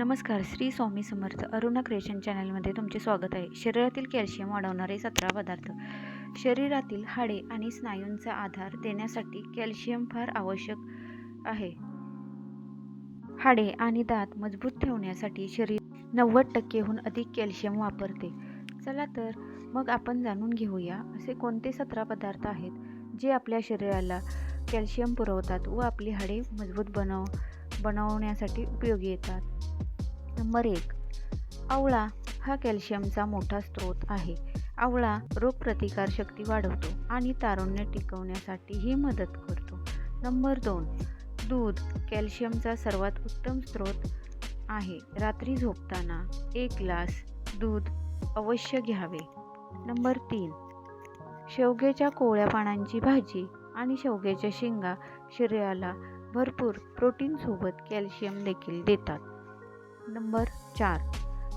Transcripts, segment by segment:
नमस्कार श्री स्वामी समर्थ. अरुणा क्रिएशन चॅनलमध्ये तुमचे स्वागत आहे. शरीरातील कॅल्शियम वाढवणारे सतरा पदार्थ. शरीरातील हाडे आणि स्नायूंचा आधार देण्यासाठी कॅल्शियम फार आवश्यक आहे. हाडे आणि दात मजबूत ठेवण्यासाठी शरीर नव्वद टक्केहून अधिक कॅल्शियम वापरते. चला तर मग आपण जाणून घेऊया असे कोणते सतरा पदार्थ आहेत जे आपल्या शरीराला कॅल्शियम पुरवतात व आपली हाडे मजबूत बनव बनवण्यासाठी उपयोगी येतात. नंबर एक. आवळा हा कॅल्शियमचा मोठा स्रोत आहे. आवळा रोगप्रतिकारशक्ती वाढवतो आणि तारुण्य टिकवण्यासाठीही मदत करतो. नंबर दोन. दूध कॅल्शियमचा सर्वात उत्तम स्रोत आहे. रात्री झोपताना एक ग्लास दूध अवश्य घ्यावे. नंबर तीन. शेवग्याच्या कोवळ्या पानांची भाजी आणि शेवग्याच्या शेंगा शरीराला भरपूर प्रोटीनसोबत कॅल्शियम देखील देतात. नंबर चार.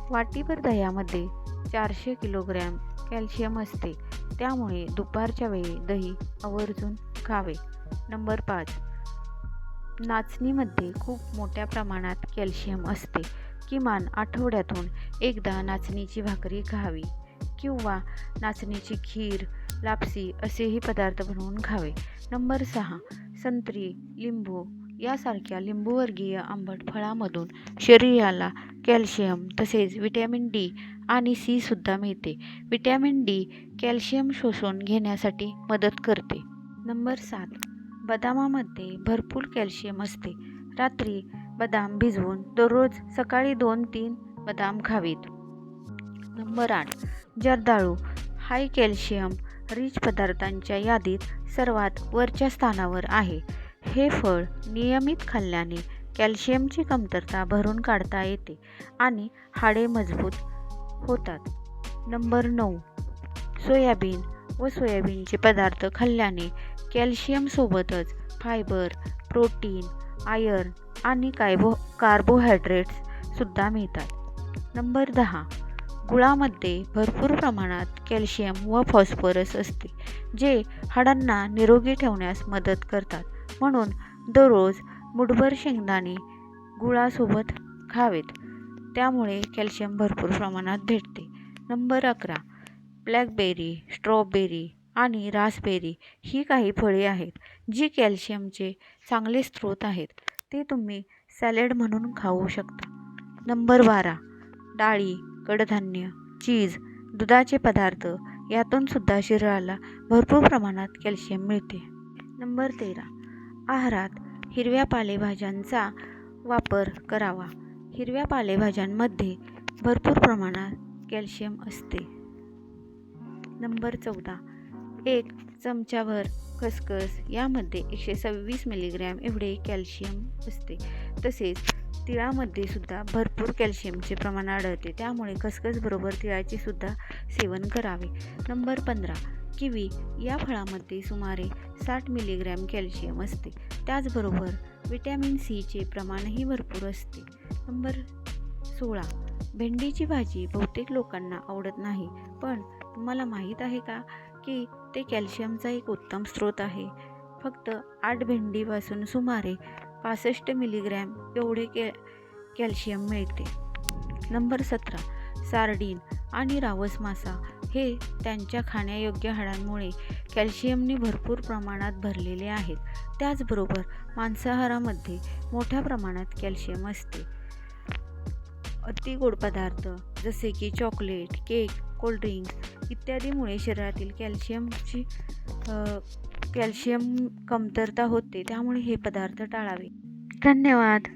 वाटीभर दह्यामध्ये चारशे किलोग्रॅम कॅल्शियम असते. त्यामुळे दुपारच्या वेळी दही आवर्जून खावे. नंबर पाच. नाचणीमध्ये खूप मोठ्या प्रमाणात कॅल्शियम असते. किमान आठवड्यातून एकदा नाचणीची भाकरी खावी किंवा नाचणीची खीर लापसी असेही पदार्थ बनवून खावे. नंबर सहा. संत्री लिंबू यासारख्या लिंबूवर्गीय आंबट फळामधून शरीराला कॅल्शियम तसेच विटॅमिन डी आणि सी सुद्धा मिळते. विटॅमिन डी कॅल्शियम शोषून घेण्यासाठी मदत करते. नंबर सात. बदामामध्ये भरपूर कॅल्शियम असते. रात्री बदाम भिजवून दररोज सकाळी दोन तीन बदाम खावीत. नंबर आठ. जर्दाळू. हाय कॅल्शियम रिच पदार्थांच्या यादीत सर्वात वरच्या स्थानावर आहे. हे फळ नियमित खाल्ल्याने कॅल्शियमची कमतरता भरून काढता येते आणि हाडे मजबूत होतात. नंबर नऊ. सोयाबीन व सोयाबीनचे पदार्थ खाल्ल्याने कॅल्शियमसोबतच फायबर प्रोटीन आयर्न आणि कायबो कार्बोहायड्रेट्ससुद्धा मिळतात. नंबर दहा. गुळामध्ये भरपूर प्रमाणात कॅल्शियम व फॉस्फरस असते जे हाडांना निरोगी ठेवण्यास मदत करतात. म्हणून दररोज मुठभर शेंगदाणे गुळासोबत खावेत. त्यामुळे कॅल्शियम भरपूर प्रमाणात भेटते. नंबर अकरा ब्लॅकबेरी स्ट्रॉबेरी आणि रासबेरी ही काही फळे आहेत जी कॅल्शियमचे चांगले स्रोत आहेत. ते तुम्ही सॅलेड म्हणून खाऊ शकता. नंबर बारा डाळी कडधान्य चीज दुधाचे पदार्थ यातून सुद्धा शरीराला भरपूर प्रमाणात कॅल्शियम मिळते. नंबर तेरा आहारात हिरव्या पालेभाज्यांचा वापर करावा. हिरव्या पालेभाज्यांमध्ये भरपूर प्रमाणात कॅल्शियम असते. नंबर चौदा. एक चमचाभर खसखस यामध्ये एकशे सव्वीस मिलीग्रॅम एवढे कॅल्शियम असते. तसेच तिळामध्ये सुद्धा भरपूर कॅल्शियमचे प्रमाण आढळते. त्यामुळे खसखसबरोबर तिळाचे सुद्धा सेवन करावे. नंबर पंधरा किवी या फळामध्ये सुमारे साठ मिलीग्रॅम कॅल्शियम असते. त्याचबरोबर विटॅमिन सीचे प्रमाणही भरपूर असते. नंबर सोळा भेंडीची भाजी बहुतेक लोकांना आवडत नाही पण तुम्हाला माहीत आहे का की ते कॅल्शियमचा एक उत्तम स्रोत आहे? फक्त आठ भेंडीपासून सुमारे पासष्ट मिलीग्रॅम एवढे कॅ कॅल्शियम मिळते. नंबर सतरा सार्डीन आणि रावस मासा हे त्यांच्या खाण्यायोग्य हाडांमुळे कॅल्शियमने भरपूर प्रमाणात भरलेले आहेत. त्याचबरोबर मांसाहारामध्ये मोठ्या प्रमाणात कॅल्शियम असते. अति गोड पदार्थ जसे की चॉकलेट केक कोल्ड्रिंक्स इत्यादीमुळे शरीरातील कॅल्शियमची कॅल्शियम कमतरता होते त्यामुळे हे पदार्थ टाळावे. धन्यवाद.